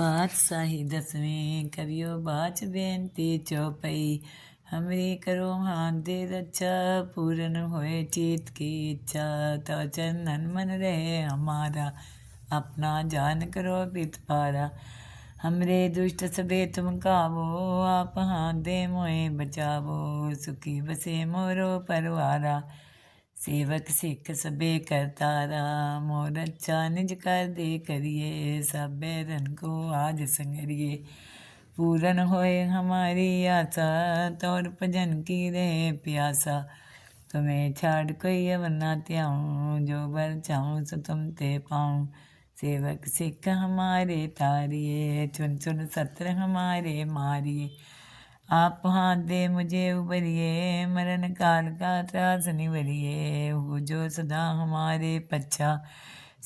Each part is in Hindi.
पातशाही दसवें करियो बाच बेनती चौपाई। हमरे करो हाथ दे रक्षा अच्छा, पूरन होए चीत की इच्छा। तो चंदन मन रहे हमारा, अपना जान करो पित पारा। हमरे दुष्ट सबे तुम कावो, आप हाथ दे मोए बचावो। सुखी बसे मोरो परवारा। सेवक सिख सबे करतारा मोर अच्छा निज कर दे करिए, सब बैरन को आज संगरिए। पूरन होए हमारी आशा, तौर भजन की रहे प्यासा। तुम्हें छाड़ कोई अवना त्याऊं, जो बर चाहूँ सो तुम ते पाऊँ। सेवक सिख हमारे तारिए, चुन चुन सत्र हमारे मारिए। आप हाथ दे मुझे उबरिए मरण काल का त्रास निवरिए हो जो सदा हमारे पच्छा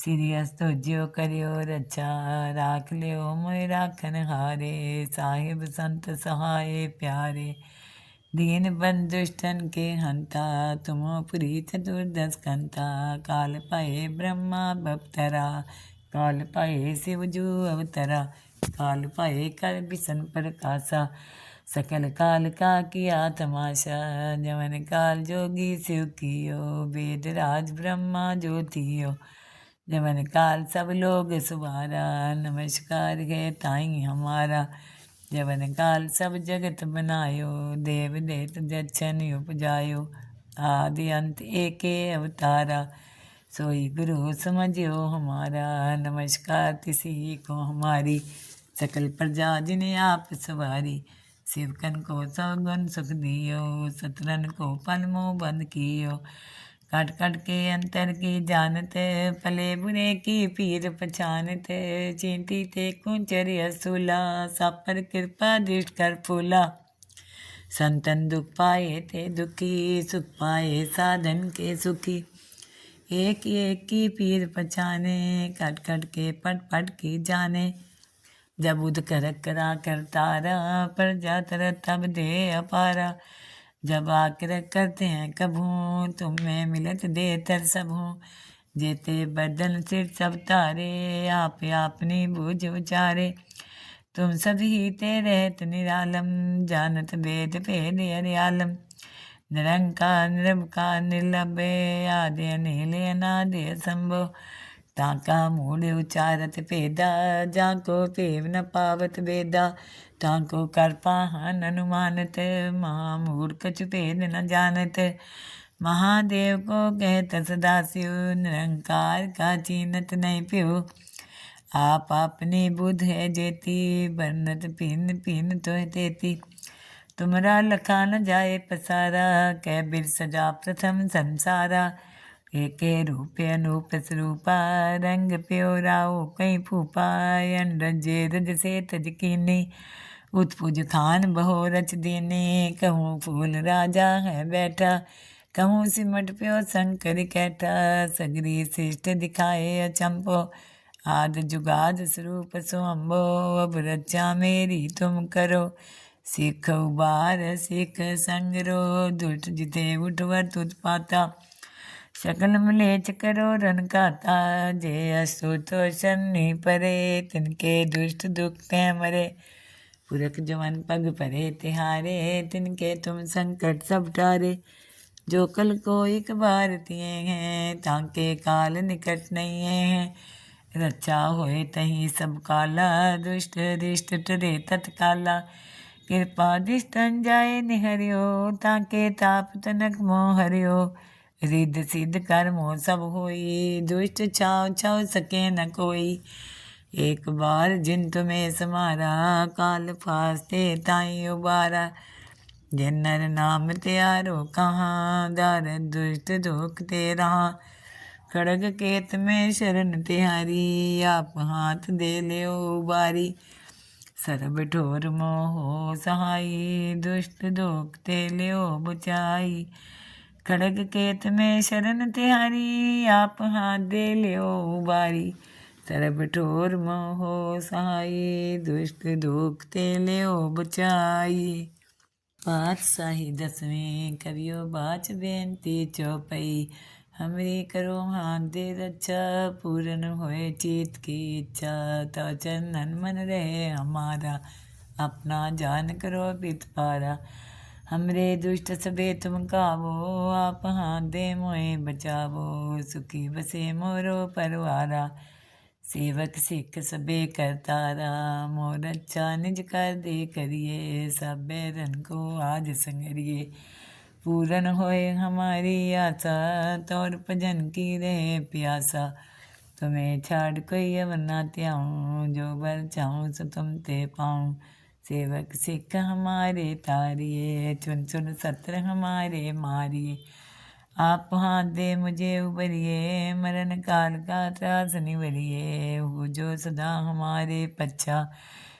सीरियस तो ज्यो करियो रचा राख लियो मोय राखन हारे साहिब संत सहाय प्यारे दीन बंधुष्टन के हंता तुमो पुरी चतुर्दश कंता काल पाए ब्रह्मा बपतरा काल पाए शिव जू अवतरा काल पाए कर बिसन प्रकाशा सकल काल का किया तमाशा, जवन काल जोगी कियो वेद राज ब्रह्मा ज्योतियो। जमन काल सब लोग सुवारा, नमस्कार है ताई हमारा। जवन काल सब जगत बनायो, देव देत जच्छन उपजायो। आदि अंत एके अवतारा, सोई गुरु समझियो हमारा। नमस्कार तिसी को हमारी, सकल प्रजा जिन्हें आप सवारी। शिवकन को सौगुन सुख दियो, सतरन को पलमो बंद कियो। कट कट के अंतर की जानते पले बुरे की पीर पछानत। चींटी ते कुंचर असूला सापर कृपा दृष्ट कर फूला। संतन दुख पाए थे दुखी, सुख पाए साधन के सुखी। एक एक की पीर पछाने, कट कट के पट पट की जाने। जब उद कर करा कर तारा पर जा तर तब दे अपारा। जब आकर करते हैं कभू, तुम्हें मिलत दे तर सबू। जेते बदन सिर सब तारे, आप अपनी बूझ उचारे। तुम सभी ते रहत निरालम, जानत वेद भेद हरियालम निरंकार निरंकार निर्लभे आदि, अनिल, अनादि संभो ताका मूल उचारत भेदा जाको पेव न पावत वेदा ताको कर पाहन अनुमानत महामूर्ख भेद न जानत महादेव को कहत सदाशिव निरंकार का चीनत नहीं प्यो आप अपनी बुध है जेती बरनत पिन पिन तो तेती तुमरा लखा न जाए पसारा कै बिर सजा प्रथम संसारा एक रूप अनूप स्वरूपा रंग प्यो राओ कई फूपा रजे रज से तज कीनी। उत्पुज खान बहो रच देने, कहूँ फूल राजा है बैठा। कहूँ सिमट प्यो शंकर कैठा, सगरी शिष्ट दिखाए अचंपो। आद जुगाद स्वरूप स्वम्भो अब रचा मेरी तुम करो। सिख उबार, सिख संगरो, दुष्ट जिते उठवर तुत पाता। सकल मलेच करो रन काता, जे असुर तो शनि परे, तिनके दुष्ट दुख ते मरे। पुरख जवन पग परे, तिहारे, तिनके तुम संकट सब टारे। जो कल को एक बार तिए हैं, ताके काल निकट नहीं है। रचा होए तही सब काला, दुष्ट रिष्ट टरे तत्काला। कृपा दिष्टन जाए निहरियो, ताके ताप तनक मोह हरियो रिद सिद्ध कर्मो सब होई दुष्ट छाव छाव सके न कोई एक बार जिन तुम्हें समारा काल फास्ते ताई उबारा जिन नर नाम त्यारो कहाँ दार दुष्ट दुख तेरा खड़ग केत में शरण तिहारी आप हाथ दे ले उबारी सरब ठोर मोह सहाई दुष्ट दुख ते लियो बुचाई खड़ग केत में शरण तिहारी आप हाथ दे लियो बारी सर्ब ठोर मोहो सहाई दुष्ट दुख ते लियो बचाई पातशाही दसवें कवियो बाच बेनती चौपाई हमरी करो हाथ दे रक्षा पूर्ण होए चीत की इच्छा तो चंदन मन रहे हमारा अपना जान करो पित पारा हमरे दुष्ट सबे तुम कावो, आप हाथ दे मोए बचावो। सुखी बसे मोरो परवारा, सेवक सिख सबे करतारा। मोर अच्छा निज कर दे करिए, सब रन को आज संगरिए। पूरन होए हमारी आशा, तौर भजन की रहे प्यासा। तुम्हें छाड़ कोई अब ना त्याऊँ, जो बर चाहूँ सो तुम ते पाऊँ। सेवक सिख हमारे तारिए चुन चुन सत्र हमारे मारिए। आप हाथ दे मुझे उबरिए, मरण काल का त्रास निवरिए। हो जो सदा हमारे पच्छा,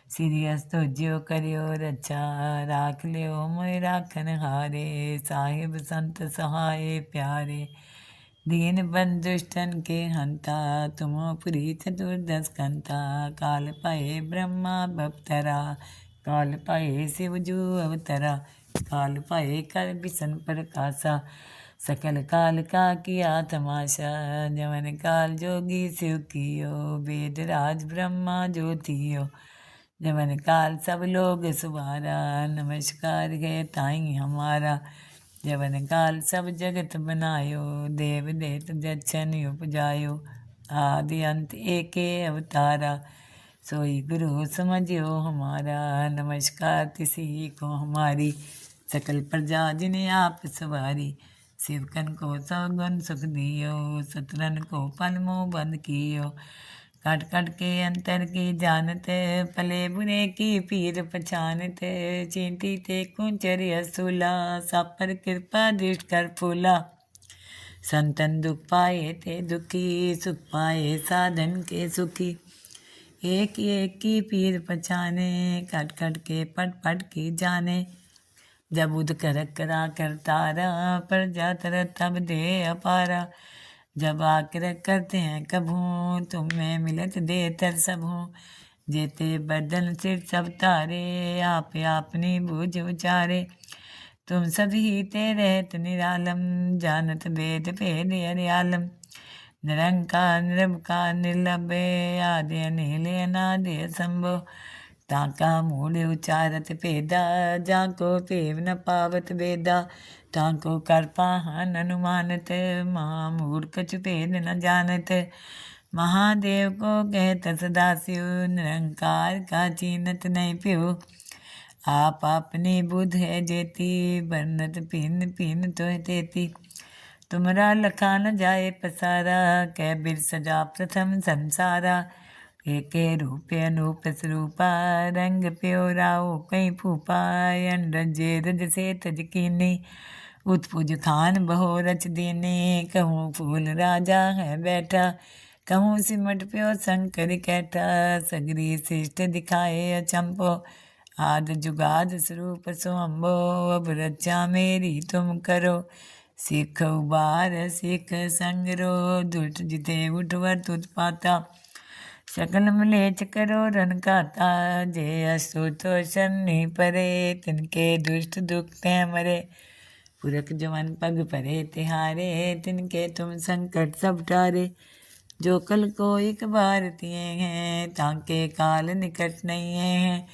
सीरियस तो ज्यो करियो रचा राख लियो मोय राखन हारे। साहिब संत सहाय प्यारे, दीन बंधुष्टन के हंता। तुमो पुरी चतुर्दश कंता, काल पाए ब्रह्मा बप्तरा। काल पाए शिव जो अवतरा, काल पाए कर बिसन प्रकाशा सकल काल का किया तमाशा, जवन काल जोगी शिव कियो, वेद राज ब्रह्मा ज्योतियो जवन काल सब लोग सुबारा नमस्कार गए ताई हमारा। जवन काल सब जगत बनायो, देव देत जच्छन उपजायो। आदि अंत एके अवतारा। सोई गुरु समझियो हमारा, नमस्कार तिसी को हमारी। सकल प्रजा जिन्हें आप सवारी, शिवकन को सौगुन सुख दियो, सतरन को पलमो बंद कियो। कट कट के अंतर की जानत, पले बुरे की पीर पछानत, चींटी ते कुंचर असुला सापर कृपा दृष्ट कर फूला। संतन दुख पाए ते दुखी, सुख पाए साधन के सुखी। एक एक की पीर पछाने, कट कट के पट पट की जाने। जब उद कर करा कर तारा पर जातर तब दे अपारा। जब आकर करते हैं कभू, तुम्हें मिलत दे तर सब। जेते बदन सिर सब तारे, आप अपनी बूझ उचारे। तुम सभी ते रहत निरालम जानत वेद भेद अरियालम निरंकार निरंकार निर्लभे आदि अनिल अनादि संभो ताका मूल उचारत भेदा जाको पेव न पावत वेदा ताको कर पाहन अनुमानत महामूढ़ कछु भेद न जानत महादेव को कहत सदाशिव निरंकार का चीनत नहीं प्यो आप अपनी बुध है जेती बरनत पिन पिन तो तेती तुमरा लखा न जाए पसारा, कै बिर सजा प्रथम संसारा। एक रूप अनूप स्वरूपा रंग प्यो राओ कई फूपा रजे रज से तज कीनी। उत्पुज खान बहो रच देने, कहूँ फूल राजा है बैठा। कहूँ सिमट प्यो शंकर कैठा, सगरी शिष्ट दिखाए अचंपो। आद जुगाद स्वरूप सोम्बो अब रचा मेरी तुम करो। सिख उबार सिख संगरो दुट जिते उठवर तुत पाता। सकल मलेच करो, रन काता जे असु तो शनि परे, तिनके दुष्ट दुख ते मरे। पुरख जवन पग परे, तिहारे, तिनके तुम संकट सब टारे। जो कल को एक बार तिए हैं, ताके काल निकट नहीं है।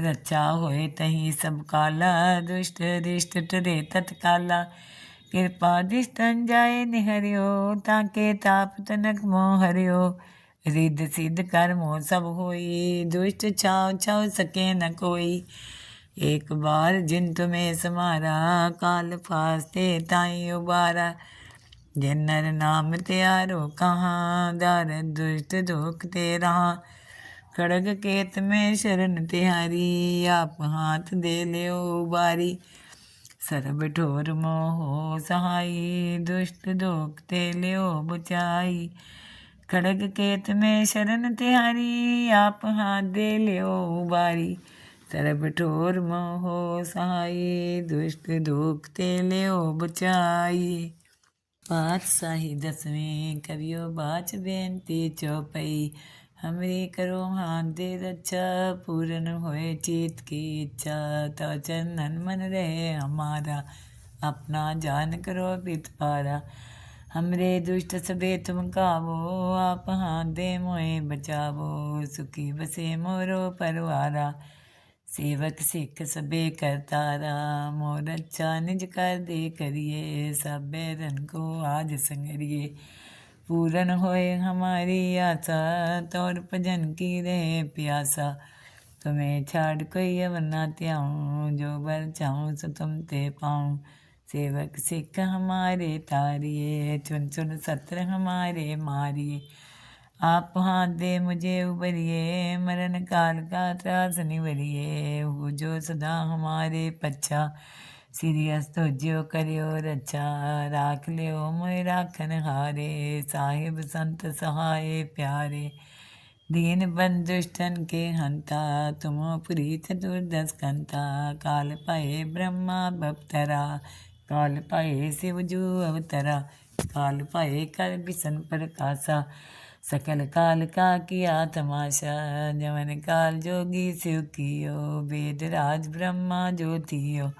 रक्षा होए तही सब काला, दुष्ट रिष्ट टरे तत्काला। कृपा दिस्तन जाए निहरियो ताके ताप तनक मोह हरियो रिद्ध सिद्ध कर्म सब होई दुष्ट छाव छाव सके न कोई एक बार जिन तुम्हें समारा काल फास्ते ताई उबारा जिन नर नाम त्यारो कहाँ दार दुष्ट दुख ते रहा खड़ग केत में शरण तिहारी आप हाथ दे लियो उबारी सरब ठोर मोह सहाई दुष्ट दोख ते लियो बुचाई खड़ग केत में शरण तिहारी आप हाथ दे लियो उबारी सरब ठोर मोह सहाई दुष्ट दोख ते लियो बुचाई पातशाही दसवें कवियो बाच बेनती चौपई हमरी करो हाथ दे रक्षा पूर्ण होए चित की इच्छा। तो चंदन मन रहे हमारा, अपना जान करो पित पारा। हमरे दुष्ट सबे तुम कावो, आप हाथ दे मोए बचावो। सुखी बसे मोरो परवारा, सेवक सिख सबे करतारा। मोर अच्छा निज कर दे करिए, सब बैरन को आज संगरिए। पूरन होए हमारी आशा, तौर भजन की रहे प्यासा। तुम्हें छाड़ कोई अब ना त्याऊँ, जो बर चाहूँ सो तुम ते पाऊँ। सेवक सिख हमारे तारिए, चुन चुन सत्र हमारे मारिए। आप हाथ दे मुझे उबरिए, मरण काल का त्रास निवरिए। हो जो सदा हमारे पच्छा सीरियस तो ज्यो करियो रचा राख लियो। मोय राखन हारे, साहिब संत सहाय प्यारे। दीन बंधुष्टन के हंता, तुम प्रीत दुर्दस कंता। काल पाए ब्रह्मा बप्तरा, काल पाए शिवजू अवतरा। काल पाए कर बिसन प्रकाशा सकल काल का किया तमाशा। जवन काल जोगी शिव कियो, वेद राज ब्रह्मा ज्योतियो।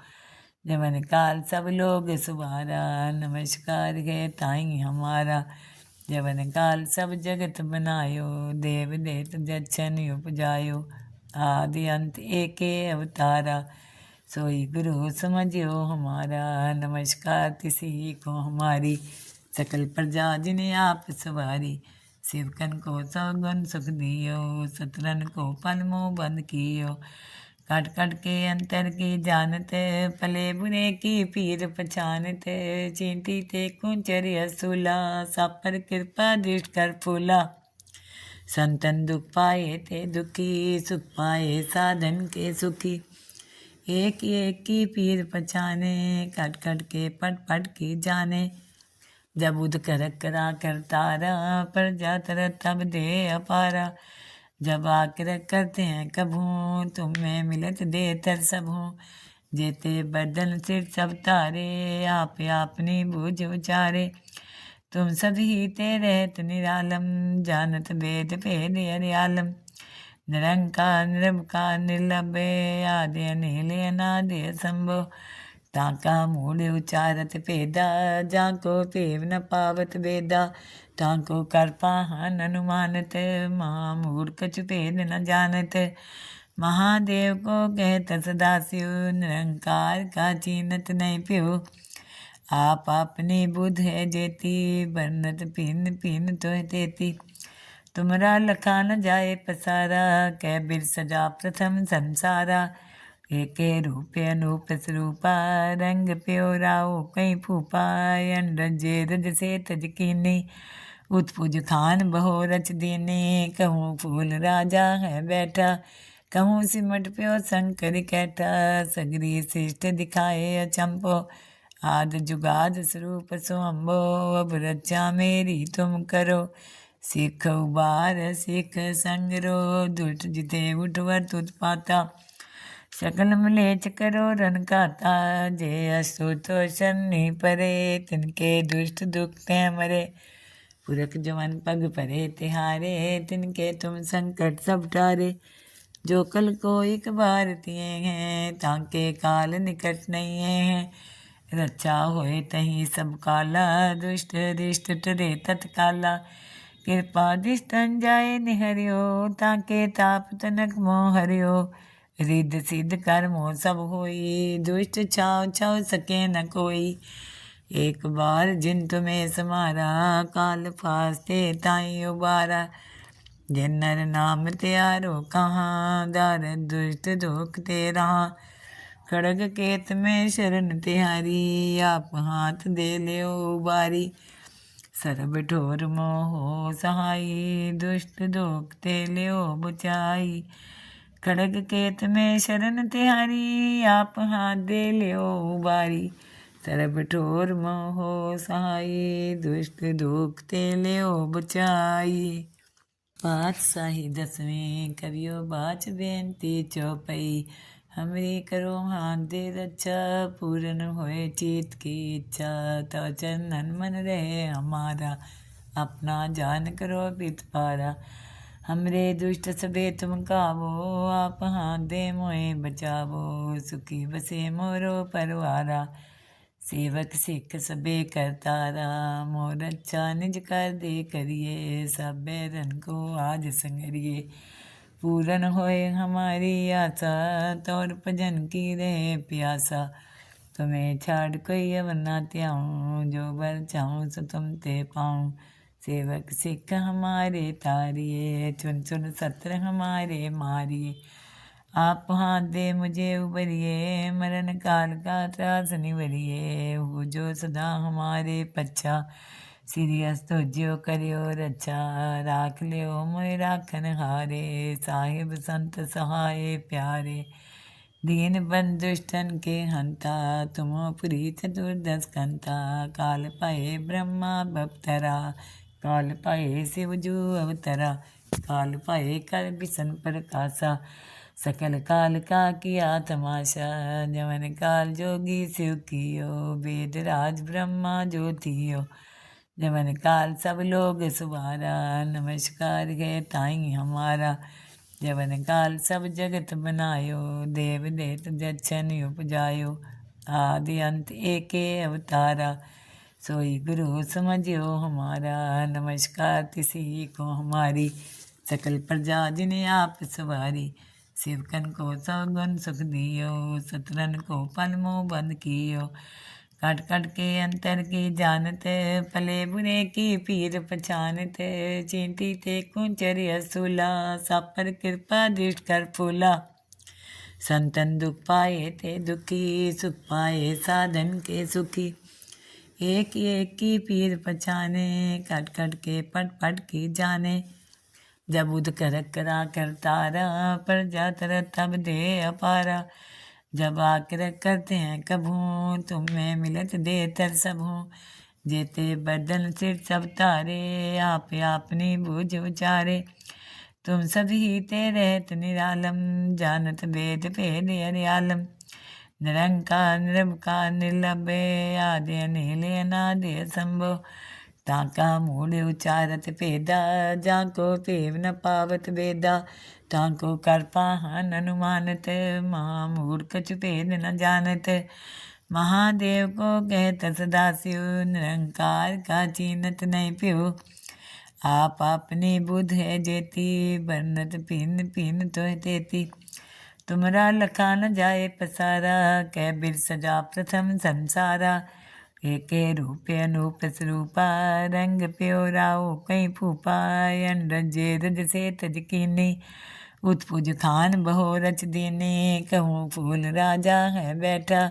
जवन काल सब लोग सुबारा नमस्कार है ताई हमारा। जवन काल सब जगत बनायो देव देत जच्छन उपजायो, आदि अंत एक अवतारा। सोई गुरु समझियो हमारा, नमस्कार किसी को हमारी। सकल प्रजा जिन्हें आप सवारी, शिवकन को सौगुन सुख दियो, सतरन को पलमो बंद कियो। कट कट के अंतर की जानते, पले बुरे की पीर पछानत, चींटी ते कुंचर असुला सापर कृपा दृष्ट कर फूला। संतन दुख पाए थे दुखी, सुख पाए साधन के सुखी। एक एक की पीर पछाने कट कट के पट पट की जाने। जब उद कर करा कर तारा पर जातर तब दे अपारा। जब आकर करते हैं कभू तुम्हें मिलत तर सबू। जेते बदन सिर सब तारे, आप अपनी बूझ उचारे। तुम सभी ते रहत निरालम, जानत वेद भेद अरियालम। निरंकार निरंकार निर्लभे आदि, अनिल, अनादि संभो ताका मूल उचारत पेदा जाको पेव न पावत वेदा ताको कर पाहन अनुमानत महामूर्ख चुपेद न जानत महादेव को कहत सदाशिव निरंकार का चीनत नहीं प्यो आप अपनी बुध है जेती बरनत पिन पिन तो तेती तुमरा लखा न जाए पसारा कै बिर सजा प्रथम संसारा एक रूप अनूप स्वरूपा रंग प्योराओ कई फूपा रजे रज से तज उत्पुज खान बहो रच दीनी, कहूँ फूल राजा है बैठा। कहूँ सिमट प्यो शंकर कैठा, सगरी शिष्ट दिखाए अचंपो। आद जुगाद स्वरूप स्वम्भो अब रचा मेरी तुम करो। सिख उबार, सिख संगरो, दुष्ट जिते उठवर तुत पाता। सकल मलेच करो रन काता जे असो तो शनि परे तिनके दुष्ट दुख ते मरे पुरख जवन पग परे तिहारे तिनके तुम संकट सब टारे जो कल को एक बार तिए हैं ताके काल निकट नहीं है रक्षा होए तही सब काला दुष्ट रिष्ट टरे तत्काला कृपा दिस्तन जाए निहरियो ताके ताप तनक मोह हरियो रिद सिद्ध कर मोह सब होई दुष्ट छाव छाव सके न कोई एक बार जिन तुम्हें समारा काल फास्ते ताई उबारा जिन नर नाम त्यारो कहाँ दार दुष्ट दुख तेरा खड़ग केत में शरण तिहारी आप हाथ दे लियो उबारी सरब ठोर मोहो सहाई दुष्ट दोखते लियो बुचाई खड़ग केत में शरण तिहारी आप हाथ दे लियो उबारी सरब ठोर मोहो सहाई दुष्ट दोखते लियो बुचाई पातशाही दसवीं कवियो बाच बेनती चौपई हमरी करो हाथ दे रक्षा पूर्ण होए चीत की इच्छा तो चंदन मन रहे हमारा अपना जान करो पित पारा हमरे दुष्ट सबे तुम कावो आप हाँ दे मोए बचावो। सुखी बसे मोरो परवारा, सेवक सिख सबे करतारा। मोर अच्छा निज कर दे करिए, सब रन को आज संगरिए। पूरन होए हमारी आशा, तौर भजन की रहे प्यासा। तुम्हें छाड़ कोई अवना त्याऊ त्याऊँ जो बर चाहूँ सो तुम ते पाऊँ। सेवक सिख हमारे तारिए, चुन चुन सत्र हमारे मारिए। आप हाथ दे मुझे उबरिए, मरण काल का त्रास निवरिए। वो जो सदा हमारे पच्छा सीरियस तो ज्यो करियो रचा राख लियो मोए राखन हारे, साहिब संत सहाय प्यारे। दीन बंधुष्टन के हंता, तुम प्रीत दुर्दस कंता। काल पाए ब्रह्मा बपतरा। काल पाए शिव जो अवतरा, काल पाए कर बिसन प्रकाशा सकल काल का किया तमाशा जमन काल जोगी शिव कियो, वेद राज ब्रह्मा ज्योतियो जमन काल सब लोग सुबारा नमस्कार गए ताई हमारा। जवन काल सब जगत बनायो, देव देत जच्छन उपजायो। आदि अंत एके अवतारा। सोई गुरु समझियो हमारा। नमस्कार किसी को हमारी। सकल प्रजा जिन्हें आप सवारी। शिवकन को सौगुन सुख दियो, सतरन को पलमो बंद कियो। कट कट के अंतर की जानत, पले बुरे की पीर पछानत। चिंती ते कुंचर असुला सापर कृपा दृष्ट कर फूला। संतन दुख पाए ते दुखी, सुख पाए साधन के सुखी। एक एक की पीर पछाने, कट कट के पट पट की जाने। जब उद कर करा कर तारा, पर तर तब दे अपारा। जब आकर करते हैं कभू, तुम्हें मिलत दे तर सबू। जेते बदन सिर सब तारे, आप अपनी बूझ उचारे। तुम सभी ते रहत निरालम, जानत वेद भेद हरियालम निरंकार निरंकार निर्लभे आदि अनिल अनादि संभो ताका मूल उचारत भेदा जाको पेव न पावत वेदा ताको कर पाहन अनुमानत माँ मूर्ख भेद न जानत महादेव को कहत सदाशिव निरंकार का चीनत नहीं प्यो आप अपनी बुध है जेती बरनत पिन पिन तो तेती तुमरा लखा न जाए पसारा कै बिर सजा प्रथम संसारा। एक रूपे अनूप स्वरूपा, रंग प्यो राओ कई फूपा रजे रज से तज कीनी। उत्पुज खान बहो रच दीने, कहूँ फूल राजा है बैठा।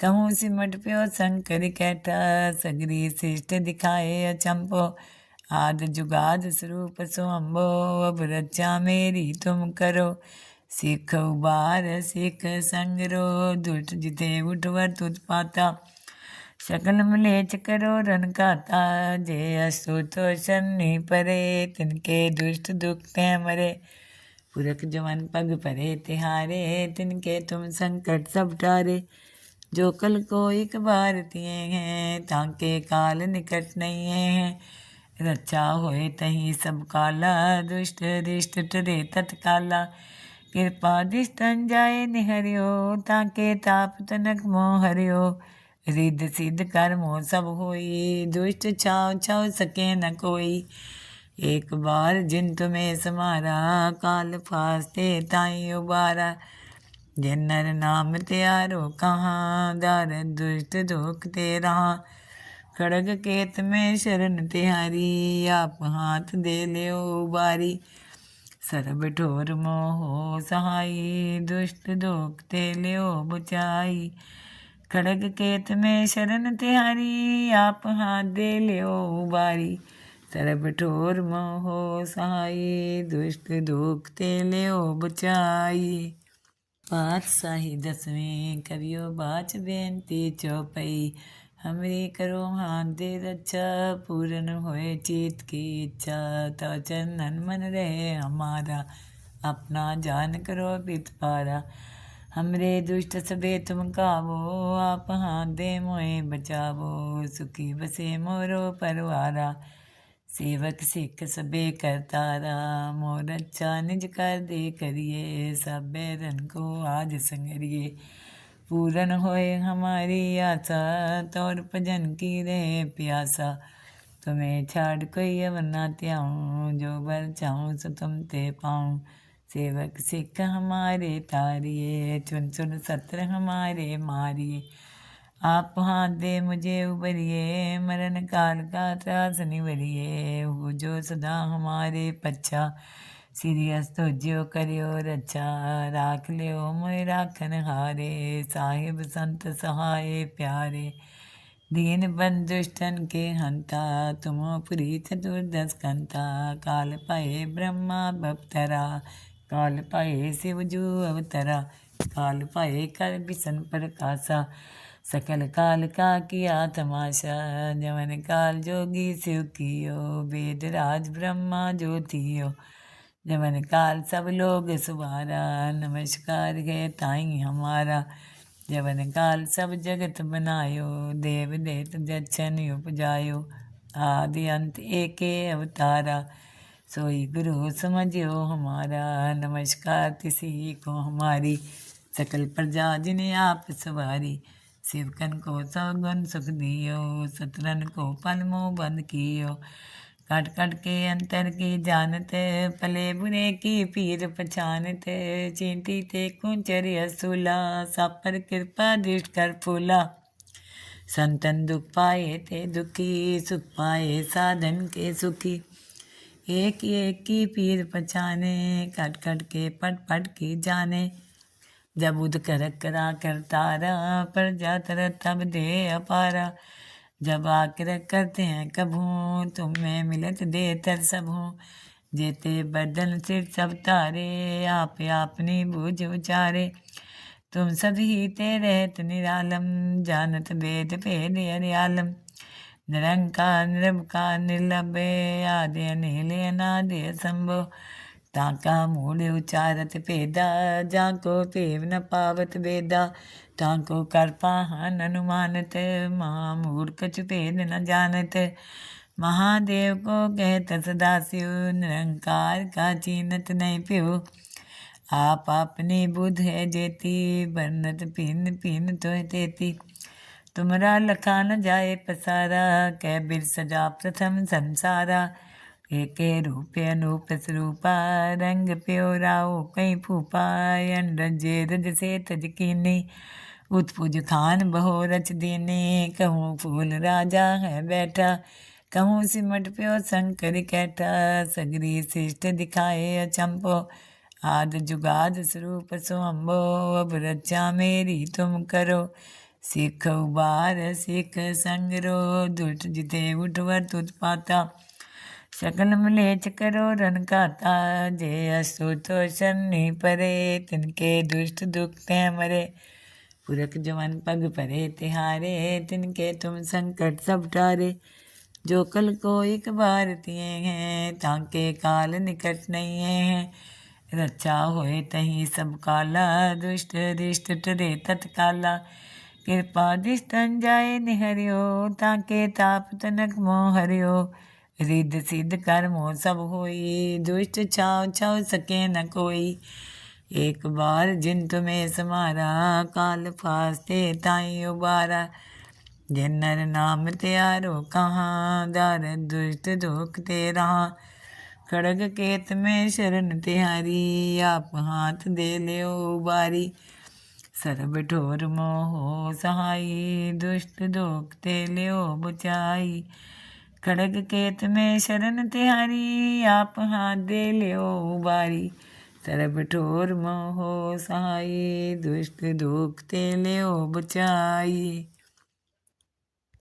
कहूँ सिमट प्यो शंकर कैठा, सगरी शिष्ट दिखाए अचंपो। आद जुगाद स्वरूप स्वम्भो अब रचा मेरी तुम करो। सिख उबार सिख संगरो दुष्ट जिते उठवर तुत पाता सकल मलेच करो रन काता, जे असुत शनि परे, तिनके दुष्ट दुख ते मरे। पुरख जवन पग परे, तिहारे, तिनके तुम संकट सब टारे। जो कल को एक बार तिए हैं, ताके काल निकट नहीं है। रक्षा होए तही सब काला, दुष्ट रिष्ट टरे तत्काला। कृपा दिष्टन जाए निहरियो ताके ताप तनक मोह हरियो रिद सिद्ध कर्मो सब होई दुष्ट छाव छाव सके न कोई एक बार जिन तुम्हें समारा काल फास्ते ताई उबारा जिन नर नाम त्यारो कहाँ दार दुष्ट दुख तेरा खड़ग केत में शरण तिहारी आप हाथ दे लियो उबारी सरब ठोर मोह सहाई दुष्ट दुख ते लियो बुचाई खड़ग केत में शरण तिहारी आप हाथ दे लियो उबारी सर्ब ठोर मोहो सहाय दुष्ट दुख ते लियो बचाई पातशाही दसवें कवियो बाच बेनती चौपई हमरी करो हाथ दे रक्षा पूर्ण होए चीत की इच्छा। तो चंदन मन रहे हमारा, अपना जान करो पित पारा। हमरे दुष्ट सबे तुम कावो, आप हाथ दे मोए बचावो। सुखी बसे मोरो परवारा, सेवक सिख सबे करतारा। मोर अच्छा निज कर दे करिए, सब रन को आज संगरिए। पूरन होए हमारी आशा, तौर भजन की रहे प्यासा। तुम्हें छाड़ कोई अब ना त्याऊँ, जो बर चाहूँ सो तुम ते पाऊँ। सेवक सिख हमारे तारिए, चुन चुन सत्र हमारे मारिए। आप हाथ दे मुझे उबरिए, मरण काल का त्रास निवरिए। हो जो सदा हमारे पच्छा सीरियस तो ज्यो करियो, रचा राख लियो मोय राखन हारे, साहिब संत सहाय प्यारे। दीन बंधुष्टन के हंता, तुमो पुरी चतुर्दश कंता। काल पाए ब्रह्मा बप्तरा, काल पाए शिव जू अवतरा। काल पाए कर बिसन प्रकाशा सकल काल का किया तमाशा। जवन काल जोगी शिव कियो, वेद राज ब्रह्मा ज्योतियो। जवन काल सब लोग सुवारा नमस्कार गए ताई हमारा। जवन काल सब जगत बनायो देव देत जच्छन उपजायो। आदि अंत एक अवतारा, सोई गुरु समझो हमारा। नमस्कार किसी को हमारी, सकल प्रजा जिन्हें आप सवारी। शिवकन को सौगुन सुख दियो, सतरन को पलमो बंद कियो। कट कट के अंतर की जानत, पले बुरे की पीर पछानत, चींटी ते कुंचर असूला सापर कृपा दृष्ट कर फूला। संतन दुख पाए ते दुखी, सुख पाए साधन के सुखी। एक एक की पीर पछाने, कट कट के पट पट की जाने। जब उद कर करा कर तारा पर जातर तब दे अपारा। जब आकर करते हैं कभू, तुम्हें मिलत दे तर सबू। जेते बदन सिर सब तारे, आप अपनी बूझ उचारे। तुम सभी ते रहत निरालम, जानत वेद भेद हरियालम निरंकार निरंकार निर्लभे, आदि, अनिल, अनादि असंभो ताका मूल उचारत भेदा जाको पेव न पावत वेदा ताको कर पाहन अनुमानत महामूर्ख भेद न जानत महादेव को कहत सदाशिव निरंकार का चीनत नहीं प्यो आप अपनी बुध है जेती बरनत पिन पिन तो तेती तुमरा लखा न जाए पसारा कै बिर सजा प्रथम संसारा एक रूप अनूप स्वरूपा रंग प्योराओ कई फूपा रजे रज से तज कीनी। उत्पुज खान बहो रच दीने, कहूँ फूल राजा है बैठा। कहूँ सिमट प्यो शंकर कैठा, सगरी शिष्ट दिखाए अचंपो। आद जुगाद स्वरूप सोम्बो अब रचा मेरी तुम करो। सिख उबार सिख संगरो, दुष्ट जिते उठवर तुत पाता। सकल मलेच करो रन जे असु तो शनि परे, तिनके दुष्ट दुख ते मरे। पुरख जवन पग परे, तिहारे, तिनके तुम संकट सब टारे। जो कल को एक बार तिए हैं, ताके काल निकट नहीं है। रचा होए तही सब काला, दुष्ट रिष्ट टरे तत्काला। कृपा दृष्टन जाए निहरियो, ताके ताप तनक मोह हरियो रिद सिद्ध कर्मो सब होई दुष्ट छाव छाव सके न कोई एक बार जिन तुम्हें समारा काल फास्ते ताई उबारा जिन नर नाम त्यारो कहाँ दार दुष्ट दुख तेरा खड़ग केत में शरण तिहारी आप हाथ दे लियो बारी सरब ठोर मोह सहाई दुष्ट दुख ते लियो बुचाई खड़ग केत में शरण तिहारी, आप हाथ दे लियो बारी तरब ठोर मोह सहाई दुष्ट दुख ते लियो बुचाई।